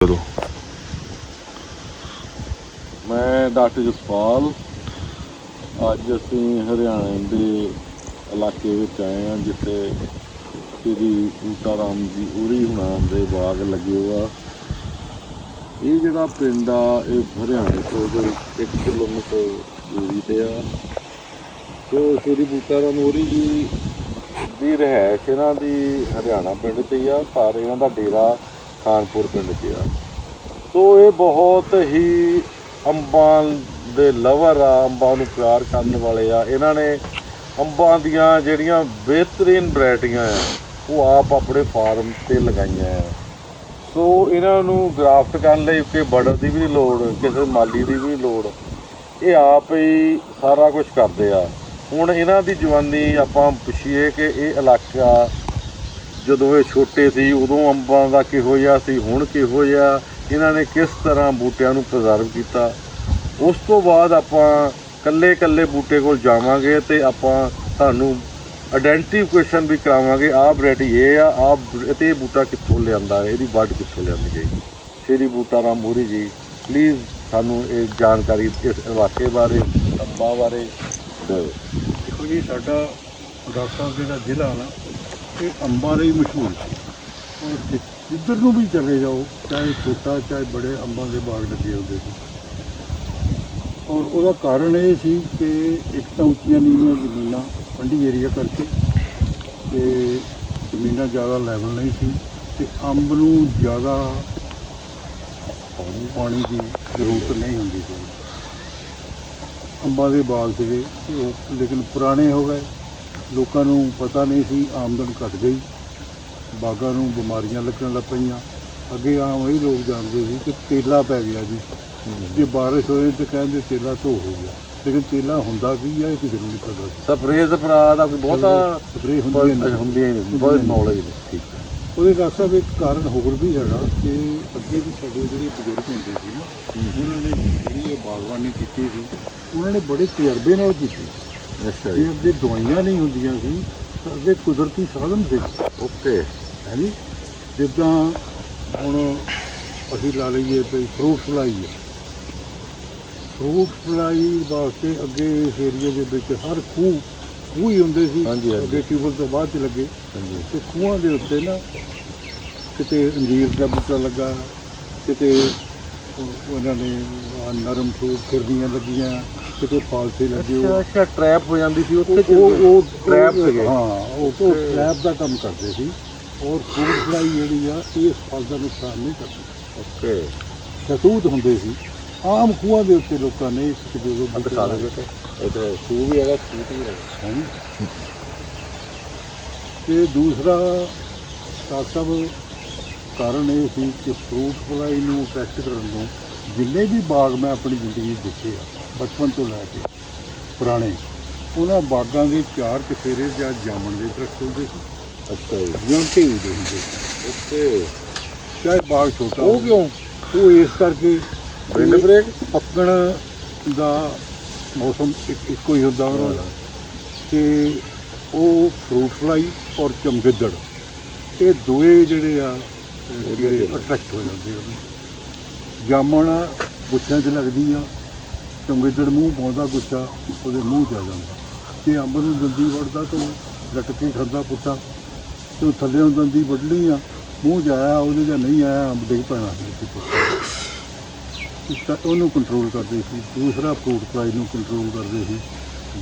ਕਰੋ। ਮੈਂ ਡਾਕਟਰ ਜਸਪਾਲ। ਅੱਜ ਅਸੀਂ ਹਰਿਆਣਾ ਦੇ ਇਲਾਕੇ ਵਿੱਚ ਆਏ ਹਾਂ, ਜਿੱਥੇ ਸ੍ਰੀ ਉਤਾਰਾਮ ਜੀ ਉਰੀ ਹੁਣਾ ਦੇ ਬਾਗ ਲੱਗੇ ਹੋਆ ਇਹ ਜਿਹੜਾ ਪਿੰਡ ਆ, ਇਹ ਹਰਿਆਣੇ ਤੋਂ ਕੋਈ 1 ਕਿਲੋਮੀਟਰ ਦੂਰੀ ਤੇ ਆ। ਸੋ ਸ੍ਰੀ ਉਤਾਰਾਮ ਉਰੀ ਜੀ ਦੀ ਰਹਿ ਇਹਨਾਂ ਦੀ ਹਰਿਆਣਾ ਪਿੰਡ ਤੇ ਆ, ਪਰ ਇਹਨਾਂ ਦਾ ਡੇਰਾ ਖਾਨਪੁਰ ਪਿੰਡ 'ਚ ਆ। ਸੋ ਇਹ ਬਹੁਤ ਹੀ ਅੰਬਾਂ ਦੇ ਲਵਰ ਆ, ਅੰਬਾਂ ਨੂੰ ਪਿਆਰ ਕਰਨ ਵਾਲੇ ਆ। ਇਹਨਾਂ ਨੇ ਅੰਬਾਂ ਦੀਆਂ ਜਿਹੜੀਆਂ ਬਿਹਤਰੀਨ ਵੈਰਾਈਟੀਆਂ ਆ, ਉਹ ਆਪ ਆਪਣੇ ਫਾਰਮ ਤੇ ਲਗਾਈਆਂ ਆ। ਸੋ ਇਹਨਾਂ ਨੂੰ ਗ੍ਰਾਫਟ ਕਰਨ ਲਈ ਕਿ ਬੜਰ ਦੀ ਵੀ ਲੋੜ, ਕਿਸੇ ਮਾਲੀ ਦੀ ਵੀ ਲੋੜ, ਇਹ ਆਪ ਹੀ ਸਾਰਾ ਕੁਝ ਕਰਦੇ ਆ। ਹੁਣ ਇਹਨਾਂ ਦੀ ਜਵਾਨੀ ਆਪਾਂ ਪੁੱਛੀਏ ਕਿ ਇਹ ਇਲਾਕਾ ਜਦੋਂ ਇਹ ਛੋਟੇ ਸੀ ਉਦੋਂ ਅੰਬਾਂ ਦਾ ਕਿਹੋ ਜਿਹਾ ਸੀ ਹੁਣ ਕਿਹੋ ਜਿਹਾ? ਇਹਨਾਂ ਨੇ ਕਿਸ ਤਰ੍ਹਾਂ ਬੂਟਿਆਂ ਨੂੰ ਪ੍ਰਜ਼ਰਵ ਕੀਤਾ? ਉਸ ਤੋਂ ਬਾਅਦ ਆਪਾਂ ਕੱਲੇ ਕੱਲੇ ਬੂਟੇ ਕੋਲ ਜਾਵਾਂਗੇ ਤੇ ਆਪਾਂ ਤੁਹਾਨੂੰ ਆਇਡੈਂਟੀਫਿਕੇਸ਼ਨ ਵੀ ਕਰਾਵਾਂਗੇ ਆਹ ਵੈਰਾਈਟੀ ਇਹ ਆ ਆਹ ਬ- ਤੇ ਇਹ ਬੂਟਾ ਕਿੱਥੋਂ ਲਿਆਂਦਾ ਹੈ, ਇਹਦੀ ਵੱਢ ਕਿੱਥੋਂ ਲਿਆਂਦੀ ਗਈ? ਸ਼੍ਰੀ ਬੂਟਾ ਰਾਮ ਮੂਰੀ ਜੀ ਪਲੀਜ਼ ਸਾਨੂੰ ਇਹ ਜਾਣਕਾਰੀ ਇਸ ਇਲਾਕੇ ਬਾਰੇ ਅੰਬਾਂ ਬਾਰੇ ਦਿਓ। ਦੇਖੋ ਜੀ ਸਾਡਾ ਡਾਕਟਰ ਸਾਹਿਬ ਜਿਹੜਾ ਜ਼ਿਲ੍ਹਾ ਨਾ ਇਹ ਅੰਬਾਂ ਲਈ ਮਸ਼ਹੂਰ ਸੀ। ਔਰ ਜਿ- ਜਿੱਧਰ ਨੂੰ ਵੀ ਚਲੇ ਜਾਓ, ਚਾਹੇ ਛੋਟਾ, ਚਾਹੇ ਬੜੇ, ਅੰਬਾਂ ਦੇ ਬਾਗ ਲੱਗੇ ਹੁੰਦੇ ਸੀ। ਔਰ ਉਹਦਾ ਕਾਰਨ ਇਹ ਸੀ ਕਿ ਇੱਕ ਤਾਂ ਉੱਚੀਆਂ ਨੀਵੀਆਂ ਜ਼ਮੀਨਾਂ ਪੰਡੀ ਏਰੀਆ ਕਰਕੇ ਤੇ ਜ਼ਮੀਨਾਂ ਜ਼ਿਆਦਾ ਲੈਵਲ ਨਹੀਂ ਸੀ ਤੇ ਅੰਬ ਨੂੰ ਜ਼ਿਆਦਾ ਪਾਣੀ ਦੀ ਜ਼ਰੂਰਤ ਨਹੀਂ ਹੁੰਦੀ ਸੀ। ਅੰਬਾਂ ਦੇ ਬਾਗ ਸੀਗੇ ਉਹ, ਲੇਕਿਨ ਪੁਰਾਣੇ ਹੋ ਗਏ। ਲੋਕਾਂ ਨੂੰ ਪਤਾ ਨਹੀਂ ਸੀ ਆਮਦਨ ਘਟ ਗਈ। ਬਾਗਾਂ ਨੂੰ ਬਿਮਾਰੀਆਂ ਲੱਗਣ ਲੱਗ ਪਈਆਂ। ਅੱਗੇ ਆਮ ਇਹ ਲੋਕ ਜਾਣਦੇ ਸੀ ਕਿ ਤੇਲਾ ਪੈ ਗਿਆ ਜੀ। ਜੇ ਬਾਰਿਸ਼ ਹੋਏ ਤੇ ਕਹਿੰਦੇ ਤੇਲਾ ਧੋ ਹੋ ਗਿਆ। ਲੇਕਿਨ ਤੇਲਾ ਹੁੰਦਾ ਕੀ ਆ ਇਹ ਕਿਸੇ ਨੂੰ ਨਹੀਂ ਪਤਾ। ਸਪਰੇਅ ਸਪਰਾ ਦਾ ਕੋਈ ਬਹੁਤਾ ਸਪਰੇਅ ਹੁੰਦੀ ਨਹੀਂ ਹੁੰਦੀ ਨਹੀਂ ਬਹੁਤ ਨੌਲੇਜ ਨਹੀਂ ਠੀਕ ਹੈ। ਉਹਦੇ ਡਾਕਟਰ ਸਾਹਿਬ ਇੱਕ ਕਾਰਨ ਹੋਰ ਵੀ ਹੈਗਾ ਕਿ ਅੱਗੇ ਵੀ ਸਾਡੇ ਜਿਹੜੇ ਬਜ਼ੁਰਗ ਹੁੰਦੇ ਸੀ ਨਾ ਉਹਨਾਂ ਨੇ ਜਿਹੜੀ ਇਹ ਬਾਗਬਾਨੀ ਕੀਤੀ ਸੀ ਉਹਨਾਂ ਨੇ ਬੜੇ ਤਜਰਬੇ ਨਾਲ ਕੀਤੀ। ਅੱਛਾ ਜੇ ਅੱਗੇ ਦਵਾਈਆਂ ਨਹੀਂ ਹੁੰਦੀਆਂ ਸੀ ਤਾਂ ਅੱਗੇ ਕੁਦਰਤੀ ਸਾਧਨ ਸੀ ਓਕੇ। ਹੈ ਜੀ? ਜਿੱਦਾਂ ਹੁਣ ਅਸੀਂ ਲਾ ਲਈਏ ਵੀ ਫਰੂਟ ਫਲਾਈ ਹੈ। ਫਰੂਟ ਫਲਾਈ ਵਾਸਤੇ ਅੱਗੇ ਇਸ ਏਰੀਆ ਦੇ ਵਿੱਚ ਹਰ ਖੂਹ ਖੂਹ ਹੀ ਹੁੰਦੇ ਸੀ। ਹਾਂਜੀ, ਹਾਂਜੀ। ਅੱਗੇ ਟਿਊਬਲ ਤੋਂ ਬਾਅਦ ਚ ਲੱਗੇ। ਹਾਂਜੀ। ਤੇ ਖੂਹਾਂ ਦੇ ਉੱਤੇ ਨਾ ਕਿਤੇ ਅੰਜੀਰ ਦਾ ਬੂਟਾ ਲੱਗਾ ਕਿਤੇ ਉਹ- ਉਹਨਾਂ ਨੇ ਆਹ ਨਰਮ ਫਰੂਟ ਫਿਰਦੀਆਂ ਲੱਗੀਆਂ। ਕਿਤੇ ਫਾਲਸੇ ਲੱਗੇ ਅੱਛਾ ਉਹ ਅੱਛਾ ਟ੍ਰੈਪ ਹੋ ਜਾਂਦੀ ਸੀ ਉੱਥੇ ਉਹ ਉਹ ਟ੍ਰੈਪ ਸੀਗੇ ਹਾਂ ਉਹ ਉਹ ਟ੍ਰੈਪ ਦਾ ਕੰਮ ਕਰਦੇ ਸੀ। ਔਰ ਫਰੂਟ ਫਲਾਈ ਜਿਹੜੀ ਆ ਇਹ ਫਲ ਦਾ ਨੁਕਸਾਨ ਨਹੀਂ ਕਰਦੀ। ਓਕੇ। ਸ਼ਤੂਤ ਹੁੰਦੇ ਸੀ। ਆਮ ਖੂਹਾਂ ਦੇ ਉੱਤੇ ਲੋਕਾਂ ਨੇ ਇੱਕ ਦੋ ਦੋ ਅੰਦਰ ਖਾ ਦੇ ਬੇਟੇ ਇਹ ਤਾਂ ਸੂ ਵੀ ਹੈਗਾ ਸੂਟ ਵੀ ਹੈਗਾ। ਤੇ ਦੂਸਰਾ ਸਾਹਿਬ ਕਾਰਨ ਇਹ ਸੀ ਕਿ ਫਰੂਟ ਫਲਾਈ ਨੂੰ ਅਟਰੈਕਟ ਕਰਨ ਨੂੰ ਜਿੰਨੇ ਵੀ ਬਾਗ ਮੈਂ ਆਪਣੀ ਜ਼ਿੰਦਗੀ 'ਚ ਦੇਖੇ ਆ ਬਚਪਨ ਤੋਂ ਲੈ ਕੇ ਪੁਰਾਣੇ ਉਹਨਾਂ ਬਾਗਾਂ ਦੇ ਚਾਰ ਚਫੇਰੇ ਜਾਂ ਜਾਮਣ ਦੇ ਦਰਖਤ ਹੁੰਦੇ ਸੀ। ਅੱਛਾ ਜੀ। ਜਾਂ ਦੇ ਹੁੰਦੇ ਸੀ। ਓਕੇ। ਚਾਹੇ ਬਾਗ ਛੋਟਾ ਉਹ। ਕਿਉਂ? ਉਹ ਇਸ ਕਰਕੇ ਵਿੰਡ ਬ੍ਰੇਕ ਪੱਕਣ ਦਾ ਮੌਸਮ ਇੱਕ- ਹੀ ਹੁੰਦਾ ਉਹਨਾਂ ਦਾ। ਤੇ ਉਹ ਫਰੂਟ ਫਲਾਈ ਔਰ ਚਮਗਿੱਦੜ ਇਹ ਦੋਏ ਜਿਹੜੇ ਆ ਜਿਹੜੇ ਅਟਰੈਕਟ ਹੋ ਜਾਂਦੇ ਆ। ਜਾਮਣ ਗੁੱਛਿਆਂ 'ਚ ਲੱਗਦੀ ਆ ਚਮਗਿੱਦੜ ਮੂੰਹ ਪਾਉਂਦਾ ਗੁੱਛਾ ਉਹਦੇ ਮੂੰਹ 'ਚ ਆ ਜਾਂਦਾ। ਤੇ ਅੰਬ ਨੂੰ ਦੰਦੀ ਵੜਦਾ ਤਾਂ ਉਹ ਲਟਕੇ ਖਾਂਦਾ ਪੁੱਟਾ ਤੇ ਉਹ ਥੱਲੇ ਨੂੰ ਦੰਦੀ ਵੱਢਣੀ ਆ, ਮੂੰਹ 'ਚ ਆਇਆ, ਉਹਦੇ ਜਾਂ ਨਹੀਂ ਆਇਆ, ਅੰਬ ਡਿੱਗ ਪੈਣਾ ਸੀ ਤਾਂ ਉਹਨੂੰ ਕੰਟਰੋਲ ਕਰਦੇ ਸੀ, ਦੂਸਰਾ ਫਰੂਟ ਫਲਾਈ ਨੂੰ ਕੰਟਰੋਲ ਕਰਦੇ ਸੀ,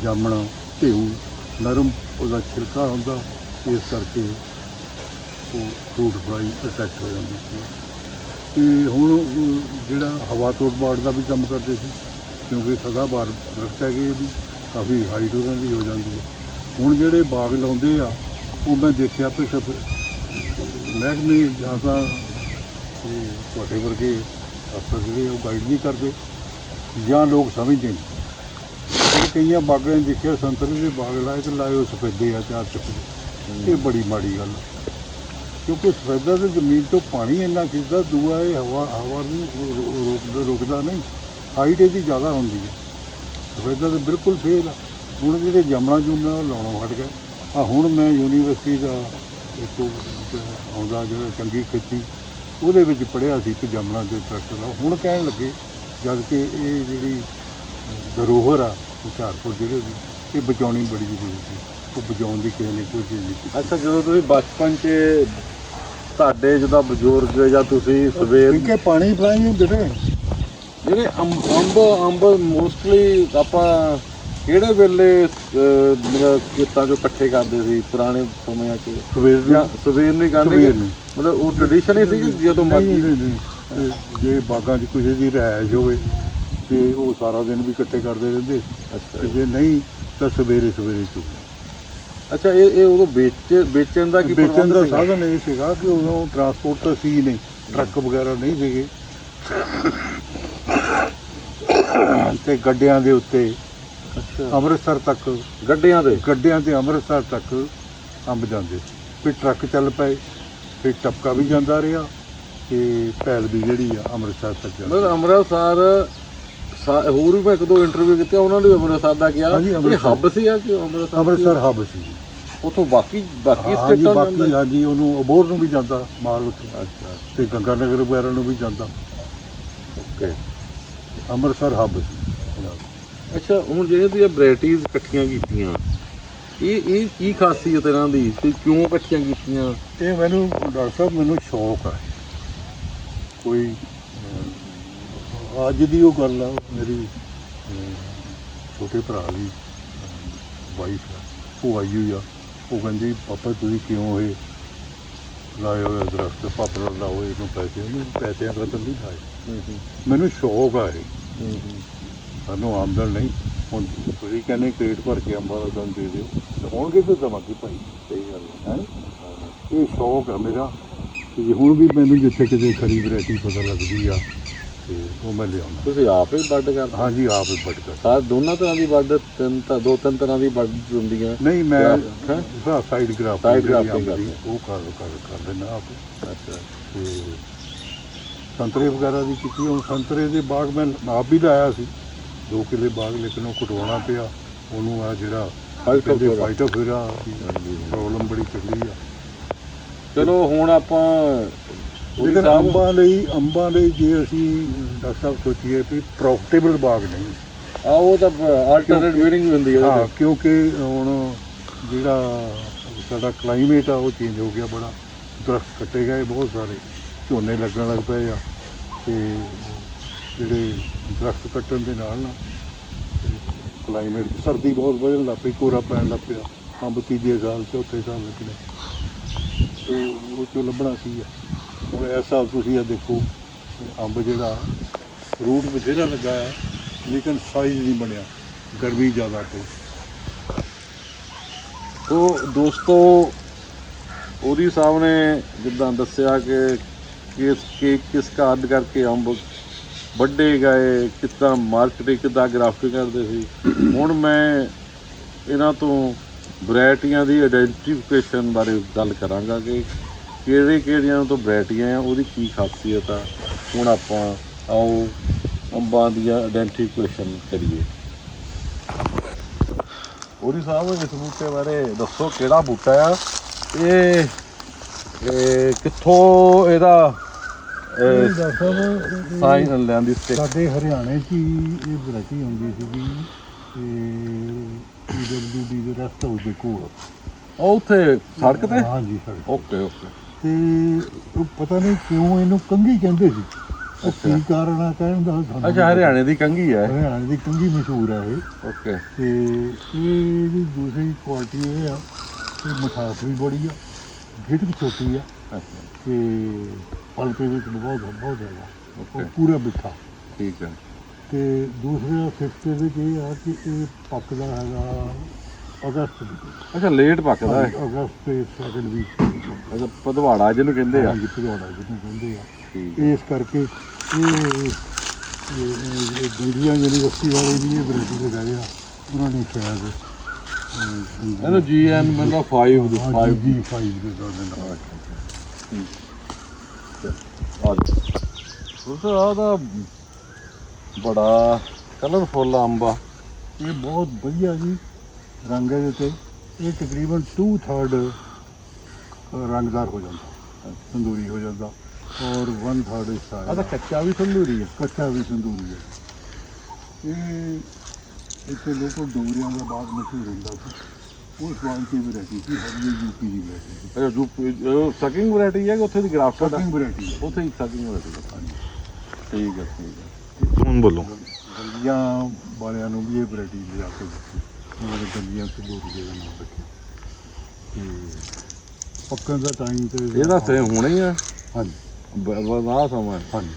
ਜਾਮਣਾ ਢੇਊ ਨਰਮ ਉਹਦਾ ਛਿਲਕਾ ਹੁੰਦਾ, ਇਸ ਕਰਕੇ ਉਹ ਫਰੂਟ ਫਲਾਈ ਅਟੈਕ ਹੋ ਜਾਂਦੀ ਸੀ। ਤੇ ਹੁਣ ਜਿਹੜਾ ਹਵਾ ਤੋੜ ਬਾੜ ਦਾ ਵੀ ਕੰਮ ਕਰਦੇ ਸੀ ਕਿਉਂਕਿ ਸਦਾ ਬਾਰ ਦਰਖਤ ਹੈਗੇ ਇਹਦੀ ਕਾਫੀ ਹਾਈਟ ਉਹਨਾਂ ਦੀ ਹੋ ਜਾਂਦੀ ਹੈ। ਹੁਣ ਜਿਹੜੇ ਬਾਗ ਲਾਉਂਦੇ ਆ ਉਹ ਮੈਂ ਦੇਖਿਆ ਕਿ ਸਭ ਮਹਿਕਮੇ ਜਾਂ ਤਾਂ ਤੁਹਾਡੇ ਵਰਗੇ ਅਫਸਰ ਜਿਹੜੇ ਉਹ ਗਾਈਡ ਨਹੀਂ ਕਰਦੇ ਜਾਂ ਲੋਕ ਸਮਝਦੇ ਨਹੀਂ। ਤੇ ਕਈਆਂ ਬਾਗਾਂ 'ਚ ਦੇਖਿਆ ਸੰਤਰੇ ਦੇ ਬਾਗ ਲਾਏ ਤੇ ਲਾਏ ਉਹ ਸਫੈਦੇ ਆ ਚਾਰ ਚੱਪੇ ਇਹ ਬੜੀ ਮਾੜੀ ਗੱਲ। ਕਿਉਂਕਿ ਸਫੈਦਾ ਤੇ ਜ਼ਮੀਨ ਤੋਂ ਪਾਣੀ ਇੰਨਾ ਖਿੱਚਦਾ ਦੂਆ ਇਹ ਹਵਾ ਹਵਾ ਨੂੰ ਰੋਕਦਾ ਰੋਕਦਾ ਨਹੀਂ। ਹਾਈਟ ਇਹਦੀ ਜ਼ਿਆਦਾ ਹੁੰਦੀ ਹੈ। ਸਫੈਦਾ ਤੇ ਬਿਲਕੁਲ ਫੇਲ ਆ। ਹੁਣ ਜਿਹੜੇ ਜਮਣਾ ਜੁਮਣਾ ਉਹ ਲਾਉਣੋਂ ਹਟ ਗਏ। ਆ ਹੁਣ ਮੈਂ ਯੂਨੀਵਰਸਿਟੀ ਦਾ ਇੱਕ ਆਉਂਦਾ ਜਿਹੜਾ ਚੰਗੀ ਖੇਤੀ ਉਹਦੇ ਵਿੱਚ ਪੜਿਆ ਸੀ ਕਿ ਜਮਨਾ ਦੇ ਟਰੱਕ ਦਾ। ਹੁਣ ਕਹਿਣ ਲੱਗੇ ਜਦ ਕਿ ਇਹ ਜਿਹੜੀ ਧਰੋਹਰ ਆ ਹੁਸ਼ਿਆਰਪੁਰ ਜ਼ਿਲ੍ਹੇ ਦੀ ਇਹ ਬਚਾਉਣੀ ਬੜੀ ਜ਼ਰੂਰੀ ਸੀ। ਉਹ ਬਚਾਉਣ ਦੀ ਕਿਸੇ ਨੇ ਕੋਈ ਚੀਜ਼ ਨਹੀਂ ਕੀਤੀ। ਅੱਛਾ ਜਦੋਂ ਤੁਸੀਂ ਬਚਪਨ 'ਚ ਤੁਹਾਡੇ ਜਦੋਂ ਬਜ਼ੁਰਗ ਜਾਂ ਤੁਸੀਂ ਸਵੇਰ ਕਿਉਂਕਿ ਪਾਣੀ ਪਲਾਈ ਹੁੰਦੇ ਨੇ। ਜਿਹੜੇ ਅੰਬ ਅੰਬ ਅੰਬ ਮੋਸਟਲੀ ਆਪਾਂ ਕਿਹੜੇ ਵੇਲੇ ਖੇਤਾਂ 'ਚੋਂ ਇਕੱਠੇ ਕਰਦੇ ਸੀ ਪੁਰਾਣੇ ਸਮਿਆਂ 'ਚ? ਸਵੇਰ ਜਾਂ ਨੂੰ ਸਵੇਰ ਨਹੀਂ ਨੂੰ। ਮਤਲਬ ਉਹ ਟ੍ਰੈਡੀਸ਼ਨ ਹੀ ਸੀ ਕਿ ਜਦੋਂ ਮਰਜ਼ੀ? ਜੇ ਬਾਗਾਂ 'ਚ ਕਿਸੇ ਦੀ ਰਿਹਾਇਸ਼ ਹੋਵੇ ਤੇ ਉਹ ਸਾਰਾ ਦਿਨ ਵੀ ਇਕੱਠੇ ਕਰਦੇ ਰਹਿੰਦੇ। ਅੱਛਾ। ਜੇ ਨਹੀਂ ਤਾਂ ਸਵੇਰੇ ਸਵੇਰੇ ਚੁੱਕ ਅੱਛਾ ਇਹ ਇਹ ਉਦੋਂ ਵੇਚ ਵੇਚਣ ਦਾ ਕੀ ਵੇਚਣ ਦਾ? ਸਾਧਨ ਇਹ ਸੀਗਾ ਕਿ ਉਦੋਂ ਟਰਾਂਸਪੋਰਟ ਤਾਂ ਸੀ ਨਹੀਂ ਟਰੱਕ ਵਗੈਰਾ ਨਹੀਂ ਸੀਗੇ। ਤੇ ਗੱਡਿਆਂ ਦੇ ਉੱਤੇ ਅੱਛਾ। ਅੰਮ੍ਰਿਤਸਰ ਤੱਕ ਗੱਡੀਆਂ ਦੇ? ਗੱਡਿਆਂ ਤੇ ਅੰਮ੍ਰਿਤਸਰ ਤੱਕ ਅੰਬ ਜਾਂਦੇ ਫਿਰ ਟਰੱਕ ਚੱਲ ਪਏ ਫਿਰ ਟਪਕਾ ਵੀ ਜਾਂਦਾ ਰਿਹਾ ਤੇ ਪੈਲ ਵੀ ਜਿਹੜੀ ਆ ਅੰਮ੍ਰਿਤਸਰ ਤੱਕ ਜਾਂਦੀ। ਮਤਲਬ ਅੰਮ੍ਰਿਤਸਰ ਸਾ- ਹੋਰ ਵੀ ਮੈਂ ਇੱਕ ਦੋ ਇੰਟਰਵਿਊ ਕੀਤੇ ਉਹਨਾਂ ਨੇ ਵੀ ਅੰਮ੍ਰਿਤਸਰ ਦਾ ਕਿਹਾ। ਹਾਂਜੀ, ਇਹ ਅੰਮ੍ਰਿਤਸਰ। ਹੱਬ ਸੀ ਆ ਕਿ ਅੰਮ੍ਰਿਤਸਰ ਅੰਮ੍ਰਿਤਸਰ ਹੱਬ ਸੀ। ਉਥੋਂ ਬਾਕੀ ਬਾਕੀ ਹਾਂਜੀ ਸਟੇਟਾਂ ਬਾਕੀ ਹਾਂਜੀ ਉਹਨੂੰ ਅਬੋਰ ਨੂੰ ਵੀ ਜਾਂਦਾ ਮਾਲ ਉੱਥੇ। ਅੱਛਾ। ਤੇ ਗੰਗਾ ਨਗਰ ਵਗੈਰਾ ਨੂੰ ਵੀ ਜਾਂਦਾ। ਓਕੇ ਅੰਮ੍ਰਿਤਸਰ ਹੱਬ ਸੀ। ਅੱਛਾ ਹੁਣ ਜਿਹੜੇ ਤੁਸੀਂ ਵੈਰਾਈਟੀਆਂ ਇਕੱਠੀਆਂ ਕੀਤੀਆਂ ਇਹ ਇਹ ਕੀ ਖਾਸੀਅਤ ਇਹਨਾਂ ਦੀ? ਤੇ ਕਿਉਂ ਇਕੱਠੀਆਂ ਕੀਤੀਆਂ? ਇਹ ਮੈਨੂੰ ਡਾਕਟਰ ਸਾਹਿਬ ਮੈਨੂੰ ਸ਼ੌਕ ਹੈ ਕੋਈ ਅਹ, ਅੱਜ ਦੀ ਉਹ ਗੱਲ ਆ ਮੇਰੀ ਅਹ, ਛੋਟੇ ਭਰਾ ਦੀ ਵਾਈਫ ਆ। ਉਹ ਆਈ ਹੋਈ ਆ। ਉਹ ਕਹਿੰਦੀ ਪਾਪਾ ਤੁਸੀਂ ਕਿਉਂ ਇਹ ਲਾਏ ਹੋਏ ਦਰਖਤ? ਪਾਪਾ ਲਾਓ ਇਹਨੂੰ ਪੈਸੇ ਉਹਨੂੰ ਪੈਸਿਆਂ ਦਾ ਤਾਂ ਨਹੀਂ ਖਾਏ ਮੈਨੂੰ ਸ਼ੌਕ ਆ ਇਹ। ਸਾਨੂੰ ਆਮਦਨ ਨਹੀਂ। ਹੁਣ ਤੁਸੀਂ ਕਹਿੰਦੇ ਕ੍ਰੇਟ ਭਰ ਕੇ ਅੰਬਾਂ ਦਾ ਦਮ ਦੇ ਦਿਓ। ਤੇ ਹੋਣਗੇ ਤਾਂ ਦਵਾਂਗੇ ਭਾਈ? ਸਹੀ ਗੱਲ ਹੈ ਇਹ ਸ਼ੌਕ ਆ ਮੇਰਾ। ਕਿ ਜੇ ਹੁਣ ਵੀ ਮੈਨੂੰ ਜਿੱਥੇ ਕਿਤੇ ਖਰੀ ਵੈਰਾਈਟੀ ਪਤਾ ਲੱਗਦੀ ਆ ਤੇ ਉਹ ਮੈਂ ਲਿਆਉਣਾ ਤੁਸੀਂ ਆਪ ਹੀ ਵੱਢ ਕਰਦੇ ਹਾਂਜੀ ਆਪ ਹੀ ਵੱਢ ਕਰ। ਸਾਰ ਦੋਨਾਂ ਤਰ੍ਹਾਂ ਦੀ ਵੱਢ ਤਿੰਨ ਤਾਂ ਦੋ ਤਿੰਨ ਤਰ੍ਹਾਂ ਦੀ ਵੱਢ ਹੁੰਦੀਆਂ। ਨਹੀਂ ਮੈਂ ਸਾਈਡ ਗ੍ਰਾਫ Side grafting ਉਹ ਕਰ ਕਰ ਕਰ ਦੇਣਾ ਆਪ। ਅੱਛਾ। ਤੇ ਸੰਤਰੇ ਵਗੈਰਾ ਦੀ ਕੀਤੀ ਹੁਣ ਸੰਤਰੇ ਦੇ ਬਾਗ ਮੈਂ ਆਪ ਵੀ ਲਾਇਆ ਸੀ। ਦੋ ਕਿੱਲੇ ਬਾਗ ਲੇਕਿਨ ਉਹ ਕਟਵਾਉਣਾ ਪਿਆ। ਉਹਨੂੰ ਆ ਜਿਹੜਾ Fira। ਫਾਈਟ ਫੇਰਾ ਪ੍ਰੋਬਲਮ ਬੜੀ ਤਕੜੀ ਆ। ਚਲੋ ਹੁਣ ਆਪਾਂ ਲੇਕਿਨ ਅੰਬਾਂ ਲਈ ਅੰਬਾਂ ਲਈ ਜੇ ਅਸੀਂ ਡਾਕਟਰ ਸਾਹਿਬ ਸੋਚੀਏ ਵੀ ਪ੍ਰੋਫਿਟੇਬਲ ਬਾਗ ਨਹੀਂ। ਆ ਉਹ ਤਾਂ ਆਲਟਰਨੇਟ ਵੀਰਿੰਗ ਹੁੰਦੀ ਹੈ ਕਿਉਂਕਿ ਹੁਣ ਜਿਹੜਾ ਸਾਡਾ ਕਲਾਈਮੇਟ ਆ ਉਹ ਚੇਂਜ ਹੋ ਗਿਆ ਬੜਾ। ਦਰਖਤ ਕੱਟੇ ਗਏ ਬਹੁਤ ਸਾਰੇ। ਝੋਨੇ ਲੱਗਣ ਲੱਗ ਪਏ ਆ ਤੇ ਜਿਹੜੇ ਦਰਖਤ ਕੱਟਣ ਦੇ ਨਾਲ ਨਾ ਕਲਾਈਮੇਟ ਸਰਦੀ ਬਹੁਤ ਵਧਣ ਲੱਗ ਪਈ ਕੋਰਾ ਪੈਣ ਲੱਗ ਪਿਆ, ਅੰਬ ਤੀਜੇ ਸਾਲ, ਚੌਥੇ ਸਾਲ ਲੱਗਣੇ। ਤੇ ਉਹ ਚੋਂ ਲੱਭਣਾ ਸੀ ਹੁਣ ਇਸ ਸਾਲ ਤੁਸੀਂ ਆ ਦੇਖੋ, ਅੰਬ ਜਿਹੜਾ ਰੂਟ ਬਥੇਰਾ ਲੱਗਾ ਹੈ ਲੇਕਿਨ ਸਾਈਜ਼ ਨਹੀਂ ਬਣਿਆ, ਗਰਮੀ ਜ਼ਿਆਦਾ ਤੇ ਤੋ ਦੋਸਤੋ, ਉਹਦੀ ਸਾਹਿਬ ਨੇ ਜਿੱਦਾਂ ਦੱਸਿਆ ਕਿ ਕਿਸ ਕਿ ਕਿਸ ਕਾਰਨ ਕਰਕੇ ਅੰਬ ਵੱਡੇ ਗਏ, ਕਿੱਦਾਂ ਮਾਰਕੀਟਿੰਗ ਕਿੱਦਾਂ ਗ੍ਰਾਫਟਿੰਗ ਕਰਦੇ ਸੀ। ਹੁਣ ਮੈਂ ਇਹਨਾਂ ਤੋਂ ਵੈਰਾਈਟੀਆਂ ਦੀ ਆਇਡੈਂਟੀਫਿਕੇਸ਼ਨ ਬਾਰੇ ਗੱਲ ਕਰਾਂਗਾ ਕਿ ਕਿਹੜੇ ਕਿਹੜੀਆਂ ਤੋਂ ਵੈਰਾਈਟੀਆਂ ਆ, ਉਹਦੀ ਕੀ ਖਾਸੀਅਤ ਆ। ਹੁਣ ਆਪਾਂ ਆਓ ਅੰਬਾਂ ਦੀਆਂ ਆਇਡੈਂਟੀਫਿਕੇਸ਼ਨ ਕਰੀਏ। ਉਹਦੀ ਸਾਹਿਬ, ਇਸ ਬੂਟੇ ਬਾਰੇ ਦੱਸੋ ਕਿਹੜਾ ਬੂਟਾ ਆ? ਇਹ ਕਿੱਥੋਂ ਇਹਦਾ ਸਾਈਨ ਸਾਡੇ ਹਰਿਆਣੇ 'ਚ ਹੀ ਇਹ ਵੈਰਾਈਟੀ ਹੁੰਦੀ ਸੀਗੀ ਤੇ ਪੀਡਬਲਯੂਡੀ ਦੇ ਰਸਤ ਹਾਊਸ ਦੇ ਕੋਲ। ਉਹ ਉੱਥੇ ਸੜਕ ਤੇ? ਹਾਂਜੀ ਸਰ ਓਕੇ ਓਕੇ ਤੇ ਉਹ ਪਤਾ ਨਹੀਂ ਕਿਉਂ ਇਹਨੂੰ ਕੰਗੀ ਕਹਿੰਦੇ ਸੀ। ਉਹ। ਕੀ ਕਾਰਨ ਆ ਕਹਿਣ ਦਾ ਸਾਨੂੰ ਅੱਛਾ ਹਰਿਆਣੇ ਦੀ ਕੰਗੀ ਹੈ। ਹਰਿਆਣੇ ਦੀ ਕੰਗੀ ਮਸ਼ਹੂਰ ਹੈ ਇਹ। ਓਕੇ ਤੇ ਇਹ ਦੀ ਦੂਸਰੀ ਕੁਆਲਿਟੀ ਇਹ ਆ ਕਿ ਮਿਠਾਸ ਵੀ ਬੜੀ ਆ ਗਿੱਟ ਛੋਟੀ ਆ। ਅੱਛਾ ਤੇ ਪਲਪੇ ਵਿੱਚ ਬਹੁਤ ਬਹੁਤ ਜ਼ਿਆਦਾ। ਉਹ ਓਕੇ ਪੂਰਾ ਮਿੱਠਾ। ਠੀਕ ਹੈ। ਤੇ ਦੂਸਰਾ ਦੇ ਵਿੱਚ ਇਹ ਆ ਕਿ ਇਹ ਪੱਕਦਾ ਹੈਗਾ ਅਗਸਤ ਵਿੱਚ। ਅੱਛਾ ਲੇਟ ਪੱਕਦਾ ਹੈ। ਅਗਸਤ ਦੇ ਸੈਕੰਡ ਵੀਕ ਅੱਛਾ ਪਧਵਾੜਾ ਜਿਹਨੂੰ ਕਹਿੰਦੇ ਆ। ਹਾਂਜੀ ਭਗੌੜਾ ਜਿਹਨੂੰ ਕਹਿੰਦੇ ਆ। ਠੀਕ ਇਸ ਕਰਕੇ ਇਹ ਦੁਨੀਆ ਯੂਨੀਵਰਸਿਟੀ ਵਾਲੇ ਵੀ ਇਹ ਵੈਰਾਈਟੀ ਲਗਾਏ ਆ ਉਹਨਾਂ ਨੇ ਸ਼ਾਇਦ ਇਹਨੂੰ ਜੀਐਨ ਮੈਨੂੰ 5 ਦੇ 5 ਜੀ 5 ਦੇ ਦੌਰਾਨ ਉਸ ਦਾ ਬੜਾ ਕਲਰਫੁੱਲ ਅੰਬ ਇਹ ਬਹੁਤ ਵਧੀਆ ਜੀ ਰੰਗ ਦੇ ਤੇ। ਇਹ ਤਕਰੀਬਨ 2/3 ਰੰਗਦਾਰ ਹੋ ਜਾਂਦਾ। ਤੰਦੂਰੀ ਹੋ ਜਾਂਦਾ ਔਰ 1 ਥਰਡ ਇਸ ਆ ਸਾਈਜ਼ ਤਾਂ ਕੱਚਾ ਵੀ ਤੰਦੂਰੀ ਹੈ। ਕੱਚਾ ਵੀ ਤੰਦੂਰੀ ਹੈ। ਇਹ ਇੱਥੇ ਲੋਕਲ ਡੋਗਰਿਆਂ ਦਾ ਬਾਗ ਮਸ਼ਹੂਰ ਹੁੰਦਾ ਸੀ। ਉਹ ਕੁਆਲਿਟੀ ਵੀ ਰਹੀ ਸੀ? ਹਰ ਯੂਪੀ ਦੀ ਵੈਰਾਈਟੀ ਅੱਛਾ ਜੋ ਸਕਿੰਗ ਵੈਰਾਈਟੀ ਹੈ ਕਿ ਉੱਥੇ ਦੀ ਗ੍ਰਾਫਟਡ ਹੈ ਸਕਿੰਗ ਵੈਰਾਈਟੀ ਹੈ। ਉੱਥੇ ਹੀ ਸਕਿੰਗ ਵੈਰਾਈਟੀ ਹੈ ਹਾਂਜੀ। ਠੀਕ ਹੈ ਠੀਕ ਹੈ ਹੁਣ ਬੋਲੋ? ਗੰਦੀਆਂ ਵਾਲਿਆਂ ਨੂੰ ਵੀ ਇਹ ਵੈਰਾਈਟੀ ਲਿਆ ਕੇ ਦਿੱਤੀ। ਉਹਨਾਂ ਦੇ ਗੰਦੀਆਂ ਤੰਦੂਰੀ ਦਾ ਨਾਮ ਰੱਖਿਆ ਤੇ ਪੱਕਣ ਦਾ ਟਾਈਮ ਤੇ ਇਹਦਾ ਸੇ ਹੁਣੇ ਹੀ ਆ। ਹਾਂਜੀ। ਬਣਾ ਸਮਾਂ। ਹਾਂਜੀ।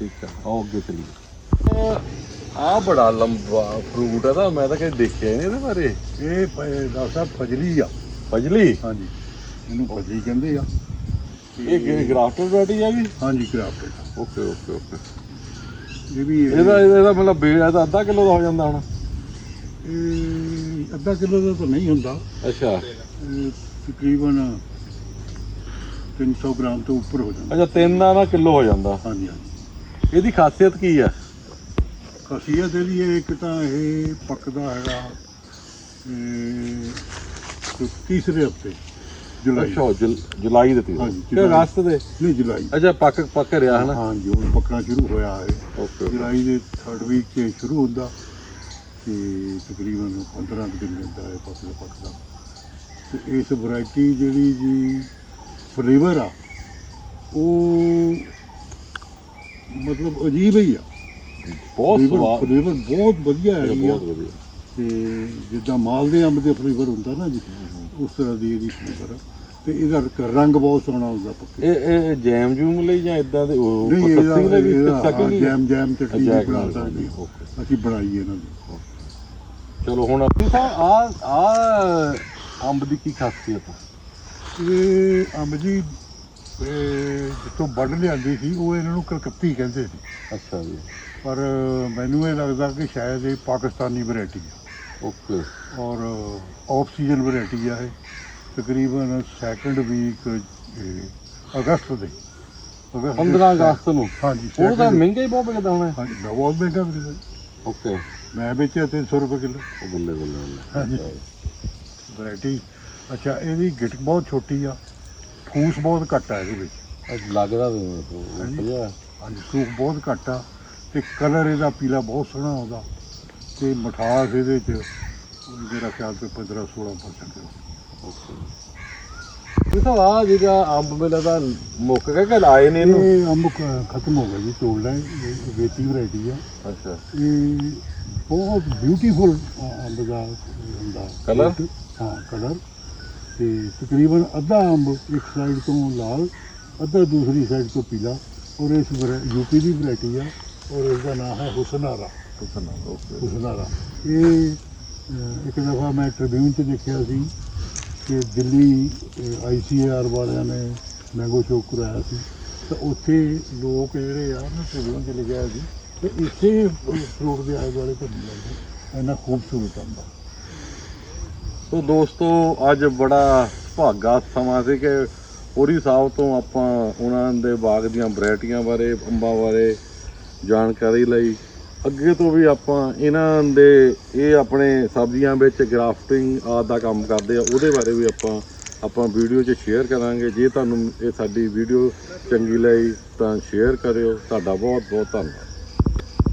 ਠੀਕ ਆ ਆਓ ਅੱਗੇ ਚਲੀਏ। ਆ ਬੜਾ ਲੰਬਾ ਫਰੂਟ ਹੈ ਤਾਂ ਮੈਂ ਤਾਂ ਕਦੇ ਦੇਖਿਆ ਹੀ ਨਹੀਂ ਇਹਦੇ ਬਾਰੇ। ਇਹ ਪ- ਡਾਕਟਰ ਸਾਹਿਬ ਫਜਲੀ ਆ। ਫਜਲੀ? ਹਾਂਜੀ। ਇਹਨੂੰ ਫਜਲੀ ਕਹਿੰਦੇ ਆ। ਇਹ ਗ੍ਰਾਫਟਡ ਵੈਰਾਈਟੀ ਆ ਵੀ ਹਾਂਜੀ ਕਰਾਫਟ ਓਕੇ ਓਕੇ ਓਕੇ। ਇਹ ਵੀ ਇਹ- ਇਹਦਾ ਇਹਦਾ ਮਤਲਬ ਬੇੜ ਹੈ ਤਾਂ ਅੱਧਾ ਕਿਲੋ ਦਾ ਹੋ ਜਾਂਦਾ ਹੁਣ। ਇਹ ਅੱਧਾ ਕਿਲੋ ਦਾ ਤਾਂ ਨਹੀਂ ਹੁੰਦਾ। ਅੱਛਾ। ਇਹ ਤਕਰੀਬਨ 300 ਗ੍ਰਾਮ ਤੋਂ ਉੱਪਰ ਹੋ ਜਾਂਦਾ। ਅੱਛਾ ਤਿੰਨ ਦਾ ਨਾ ਕਿਲੋ ਹੋ ਜਾਂਦਾ। ਹਾਂਜੀ ਹਾਂਜੀ। ਇਹਦੀ ਖਾਸੀਅਤ ਕੀ ਆ? ਖਸੀਅਤ ਇਹਦੀ ਇਹ ਇੱਕ ਤਾਂ ਇਹ ਪੱਕਦਾ ਹੈਗਾ ਇਹ ਤੀਸਰੇ ਹਫ਼ਤੇ ਜੁਲਾਈ। ਅੱਛਾ ਜੁਲ- ਜੁਲਾਈ ਦੇ ਤੀ ਹਾਂਜੀ, ਕਿ ਜੁਲਾਈ। ਅਗਸਤ ਦੇ? ਨਹੀਂ ਜੁਲਾਈ। ਅੱਛਾ ਪੱਕ ਪੱਕ ਰਿਹਾ ਹਨਾ? ਹਾਂਜੀ ਹੁਣ ਪੱਕਣਾ ਸ਼ੁਰੂ ਹੋਇਆ ਹੈ। ਓਕੇ। ਜੁਲਾਈ ਦੇ 3rd ਵੀਕ 'ਚ ਸ਼ੁਰੂ ਹੁੰਦਾ ਤੇ ਤਕਰੀਬਨ 15 ਕੁ ਦਿਨ ਲੈਂਦਾ ਹੈ ਪੱਕਦਾ ਪੱਕਦਾ ਤੇ ਇਸ ਵੈਰਾਈਟੀ ਜਿਹੜੀ ਜੀ ਫਲੇਵਰ ਆ ਉਹ ਮਤਲਬ ਅਜੀਬ ਹੀ ਆ। ਬਹੁਤ ਸਵਾਦ। ਫਲੇਵਰ ਬਹੁਤ ਵਧੀਆ ਇਹ ਆ ਬਹੁਤ ਵਧੀਆ। ਤੇ ਜਿੱਦਾਂ ਮਾਲਦੇ ਅੰਬ ਦੇ ਫਲੇਵਰ ਹੁੰਦਾ ਨਾ ਜੀ ਉਸ ਤਰ੍ਹਾਂ ਦੀ ਇਹਦੀ ਫਲੇਵਰ ਤੇ ਇਹਦਾ ਰੰਗ ਬਹੁਤ ਸੋਹਣਾ ਹੁੰਦਾ ਪੱਕੇ। ਇਹ ਇਹ ਜੈਮ ਜੂਮ ਲਈ ਜਾਂ ਇਦਾਂ ਦੇ ਉਹ ਸਸਤੀ ਲਈ ਵੀ ਸਕਿੰਗ ਜੈਮ ਜੈਮ ਚਟਨੀ ਵੀ ਜੈਕ ਬਣਾ ਨਾਲ ਸਕਦੇ ਹਾਂ। ਓਕੇ ਅਸੀਂ ਬਣਾਈ ਇਹਨਾਂ ਦੀ। ਚਲੋ ਹੁਣ ਆ ਆ ਅੰਬ ਦੀ ਕੀ ਖਾਸੀਅਤ ਆ? ਇਹ ਅੰਬ ਜੀ ਇਹ ਜਿੱਥੋਂ ਵੱਢ ਲਿਆਂਦੀ ਸੀ ਉਹ ਇਹਨਾਂ ਨੂੰ ਕਲਕੱਤੀ ਕਹਿੰਦੇ ਸੀ। ਅੱਛਾ ਜੀ। ਪਰ ਮੈਨੂੰ ਇਹ ਲੱਗਦਾ ਕਿ ਸ਼ਾਇਦ ਇਹ ਪਾਕਿਸਤਾਨੀ ਵੈਰਾਈਟੀ ਹੈ ਓਕੇ। ਔਰ ਆਫ ਸੀਜ਼ਨ ਵੈਰਾਈਟੀ ਆ ਇਹ। ਤਕਰੀਬਨ ਸੈਕੰਡ ਵੀਕ ਅਗਸਤ ਦੇ। ਅਗਸਤ ਦੇ 15 ਅਗਸਤ ਨੂੰ? ਹਾਂਜੀ ਉਹ ਤਾਂ second- ਮਹਿੰਗਾ ਹੀ ਬਹੁਤ ਵਿਕਦਾ ਹੋਣਾ। ਹਾਂਜੀ ਬਹੁਤ ਮਹਿੰਗਾ ਵਿਕਦਾ ਓਕੇ। ਮੈਂ ਵੇਚਿਆ 300 ਰੁਪਏ ਕਿਲੋ। ਉਹ ਬੱਲੇ ਬੱਲੇ ਹਾਂਜੀ। ਬੱਲੇ ਵੈਰਾਈਟੀ ਅੱਛਾ ਇਹਦੀ ਗਿੱਟ ਬਹੁਤ ਛੋਟੀ ਆ। ਫੂਸ ਬਹੁਤ ਘੱਟ ਆ ਇਹਦੇ ਵਿੱਚ। ਅੱਜ ਲੱਗਦਾ ਵੀ ਉਹ ਹਾਂਜੀ। ਵਧੀਆ। ਹਾਂਜੀ ਸੂਪ ਬਹੁਤ ਘੱਟ ਆ। ਤੇ ਕਲਰ ਇਹਦਾ ਪੀਲਾ ਬਹੁਤ ਸੋਹਣਾ ਆਉਂਦਾ ਤੇ ਮਠਾਸ ਇਹਦੇ ਚ ਮੇਰਾ ਖਿਆਲ ਤੇ 15 16% ਓਕੇ। ਇਹ ਤਾਂ ਆ ਜਿਹੜਾ ਅੰਬ ਮੇਲਾ ਦਾ ਮੁੱਕ ਗਿਆ ਕਿ ਲਾਏ ਨੇ ਇਹਨੂੰ? ਇਹ ਅੰਬ ਖਤਮ ਹੋ ਗਿਆ ਜੀ ਤੋੜਨਾ ਇਹ ਵੇਤੀ ਵੈਰਾਈਟੀ ਆ। ਅੱਛਾ। ਇਹ ਬਹੁਤ ਬਿਊਟੀਫੁਲ ਅੰਬ ਦਾ ਹੁੰਦਾ। Colour? ਹਾਂ ਕਲਰ ਤੇ ਤਕਰੀਬਨ ਅੱਧਾ ਅੰਬ ਇੱਕ ਸਾਈਡ ਤੋਂ ਲਾਲ ਅੱਧਾ ਦੂਸਰੀ ਸਾਈਡ ਤੋਂ ਪੀਲਾ। ਔਰ ਇਸ ਯੂਪੀ ਦੀ ਵੈਰਾਈਟੀ ਆ। ਔਰ ਇਸ ਦਾ ਨਾਮ ਹੈ ਹੁਸਨਾਰਾ। ਓਕੇ ਹੁਸਨਾਰਾ। ਇਹ ਅਹ, ਇੱਕ ਦਫਾ ਮੈਂ ਟ੍ਰਿਬਿਊਨ 'ਚ ਦੇਖਿਆ ਸੀ ਕਿ ਦਿੱਲੀ ਆਈਸੀਆਰ ਵਾਲਿਆਂ ਨੇ ਮੈਂਗੋ ਸ਼ੋਅ ਕਰਾਇਆ ਸੀ। ਤਾਂ ਉੱਥੇ ਲੋਕ ਜਿਹੜੇ ਆ ਨਾ ਟ੍ਰਿਬਿਊਨ 'ਚ ਲਿਖਿਆ ਸੀ ਤੇ ਇਸੇ ਫਰੂਟ ਦੇ ਆਲੇ ਦੁਆਲੇ ਘੁੰਮੀ ਜਾਂਦੇ। ਇੰਨਾ ਖੂਬਸੂਰਤ ਆਂਦਾ ਸੋ ਦੋਸਤੋ ਅੱਜ ਬੜਾ ਭਾਗਾ ਸਮਾਂ ਸੀ ਕਿ ਪੂਰੀ ਸਾਹਿਬ ਤੋਂ ਆਪਾਂ ਉਹਨਾਂ ਦੇ ਬਾਗ ਦੀਆਂ ਵੈਰਾਈਟੀਆਂ ਬਾਰੇ ਅੰਬਾਂ ਬਾਰੇ ਜਾਣਕਾਰੀ ਲਈ। ਅੱਗੇ ਤੋਂ ਵੀ ਆਪਾਂ ਇਹਨਾਂ ਦੇ ਇਹ ਆਪਣੇ ਸਬਜ਼ੀਆਂ ਵਿੱਚ ਗ੍ਰਾਫਟਿੰਗ ਆਦ ਦਾ ਕੰਮ ਕਰਦੇ ਆ, ਉਹਦੇ ਬਾਰੇ ਵੀ ਆਪਾਂ ਆਪਾਂ ਵੀਡੀਓ 'ਚ ਸ਼ੇਅਰ ਕਰਾਂਗੇ। ਜੇ ਤੁਹਾਨੂੰ ਇਹ ਸਾਡੀ ਵੀਡੀਓ ਚੰਗੀ ਲੱਗੀ ਤਾਂ ਸ਼ੇਅਰ ਕਰਿਓ। ਤੁਹਾਡਾ ਬਹੁਤ ਬਹੁਤ ਧੰਨਵਾਦ।